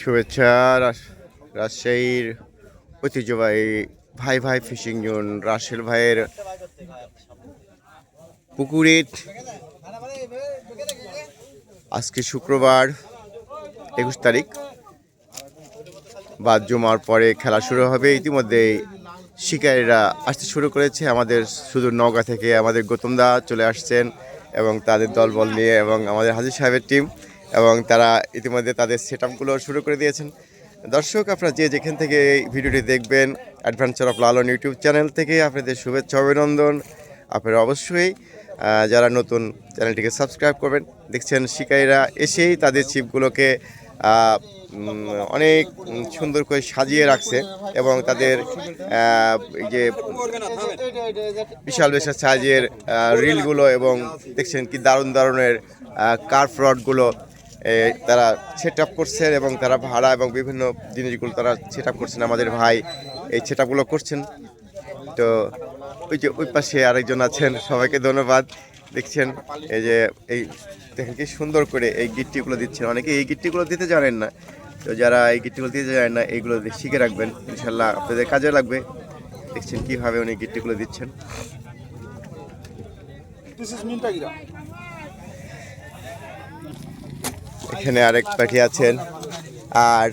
শুভেচ্ছা রাজশাহীর ঐতিহ্যবাহী ভাই ভাই ফিশিং জোন রাসেল ভাইয়ের পুকুরে আজকে শুক্রবার, একুশ তারিখ। বাদ জমার পরে খেলা শুরু হবে। ইতিমধ্যে শিকারীরা আসতে শুরু করেছে। আমাদের শুধু নওগাঁ থেকে আমাদের গৌতম দা চলে আসছেন এবং তাদের দলবল নিয়ে এবং আমাদের হাজির সাহেবের টিম এবং তারা ইতিমধ্যে তাদের সেট আপগুলো শুরু করে দিয়েছেন। দর্শক আপনারা যে যেখান থেকে ভিডিওটি দেখবেন adventure of Lalon YouTube channel থেকে আপনাদের শুভেচ্ছা অভিনন্দন। আপনারা অবশ্যই যারা নতুন চ্যানেলটিকে সাবস্ক্রাইব করবেন দেখছেন শিকারীরা এসেই তাদের ছিপগুলোকে অনেক সুন্দর করে সাজিয়ে রাখছে এবং তাদের যে বিশাল বিশাল সাইজের রিলগুলো এবং দেখছেন কি দারুণ দারুণের কার্ফ রডগুলো এ, তারা সেট আপ করছেন এবং তারা ভাড়া এবং বিভিন্ন জিনিসগুলো তারা সেট আপ করছেন। আমাদের ভাই এই সেট আপগুলো করছেন। তো ওই যে ওই পাশে আরেকজন আছেন, সবাইকে ধন্যবাদ। দেখছেন, এই যে এই দেখেন কি সুন্দর করে এই গিট্টিগুলো দিচ্ছেন। অনেকে এই গিট্টিগুলো দিতে জানেন না। তো যারা এই গিট্টিগুলো দিতে জানেন না, এইগুলো শিখে রাখবেন। ইনশাল্লাহ আপনাদের কাজে লাগবে। দেখছেন কীভাবে উনি গিট্টিগুলো দিচ্ছেন। এখানে আরেক পাখি আছেন। আর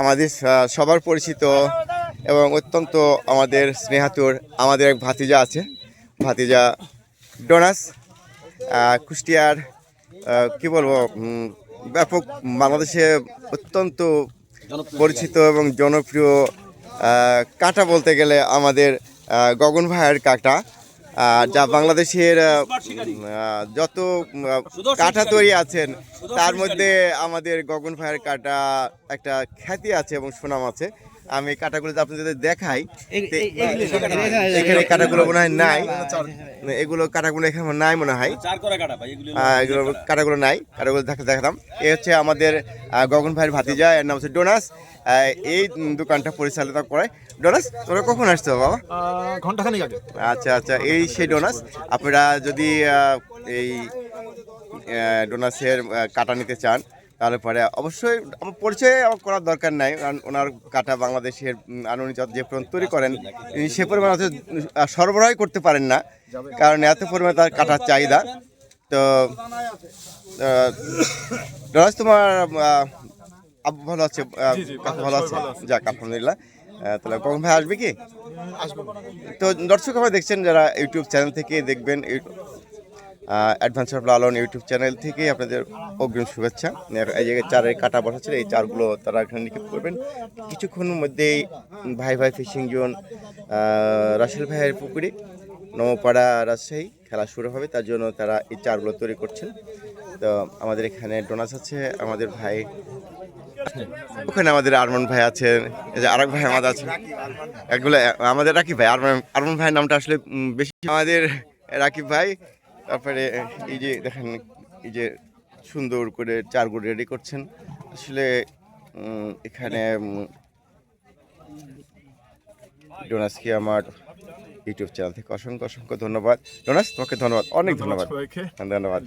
আমাদের সবার পরিচিত এবং অত্যন্ত আমাদের স্নেহাতুর আমাদের এক ভাতিজা আছে। ভাতিজা ডোনাস কুষ্টিয়ার কি বলব ব্যাপক বাংলাদেশে অত্যন্ত পরিচিত এবং জনপ্রিয় কাঁটা বলতে গেলে আমাদের গগন ভাইয়ের কাঁটা যা বাংলাদেশের যত কাঁটা তৈরি আছেন তার মধ্যে আমাদের গগন ভাইয়ের কাঁটা একটা খ্যাতি আছে এবং সুনাম আছে। আমি কাঁটাগুলো যদি দেখাই এখানে কাঁটাগুলো মনে হয় নাই। এগুলো কাঁটাগুলো এখানে নাই মনে হয়। চার করে কাটা ভাই এগুলো কাটাগুলো নাই। কাটাগুলো দেখা দেখাতাম। এ হচ্ছে আমাদের গগন ভাইয়ের ভাতিজা এর নাম হচ্ছে ডোনাস। এই দোকানটা পরিচালিত করে। ডোনাস তোমরা কখন আসছো বাবা? ঘন্টাখানিক আগে। আচ্ছা আচ্ছা এই সেই ডোনাস। আপনারা যদি আহ, এই ডোনাসের কাটা নিতে চান তাহলে পরে অবশ্যই আমার পরিচয় আমার করার দরকার নাই কারণ ওনার কাটা বাংলাদেশের আনুমানিক যে পরিমাণ তৈরি করেন তিনি সে পরিমাণ সরবরাহ করতে পারেন না কারণ এত পরিমাণে তার কাটার চাহিদা। তো ডোনাস তোমার আব্বু ভালো আছে কাকু ভালো আছে যাক আলহামদুলিল্লাহ। তাহলে কখন ভাই আসবে কি? আসব। তো দর্শক আমরা দেখছেন যারা ইউটিউব চ্যানেল থেকে দেখবেন অ্যাডভেঞ্চার লালন ইউটিউব চ্যানেল থেকে আপনাদের অগ্রিম শুভেচ্ছা। এই জায়গায় চারের কাটা বসাচ্ছে এই চারগুলো তারা এখানে নিক্ষেপ করবেন। কিছুক্ষণের মধ্যেই ভাই ভাই ফিশিং জোন রাসেল ভাইয়ের পুকুরে নমপাড়া রাজশাহী খেলা শুরু হবে, তার জন্য তারা এই চারগুলো তৈরি করছেন। তো আমাদের এখানে ডোনাস আছে, আমাদের ভাই ওখানে আমাদের আরমান ভাই আছেন এই যে আরেক ভাই আমাদের আছে। এগুলো আমাদের রাকিব ভাই, আরমান আরমান ভাইয়ের নামটা আসলে বেশি আমাদের রাকিব ভাই তারপরে এই যে দেখেন এই যে সুন্দর করে চারগুড় রেডি করছেন। আসলে এখানে ডোনাসকে আমার ইউটিউব চ্যানেল থেকে অসংখ্য অসংখ্য ধন্যবাদ। ডোনাস তোমাকে ধন্যবাদ অনেক ধন্যবাদ ধন্যবাদ।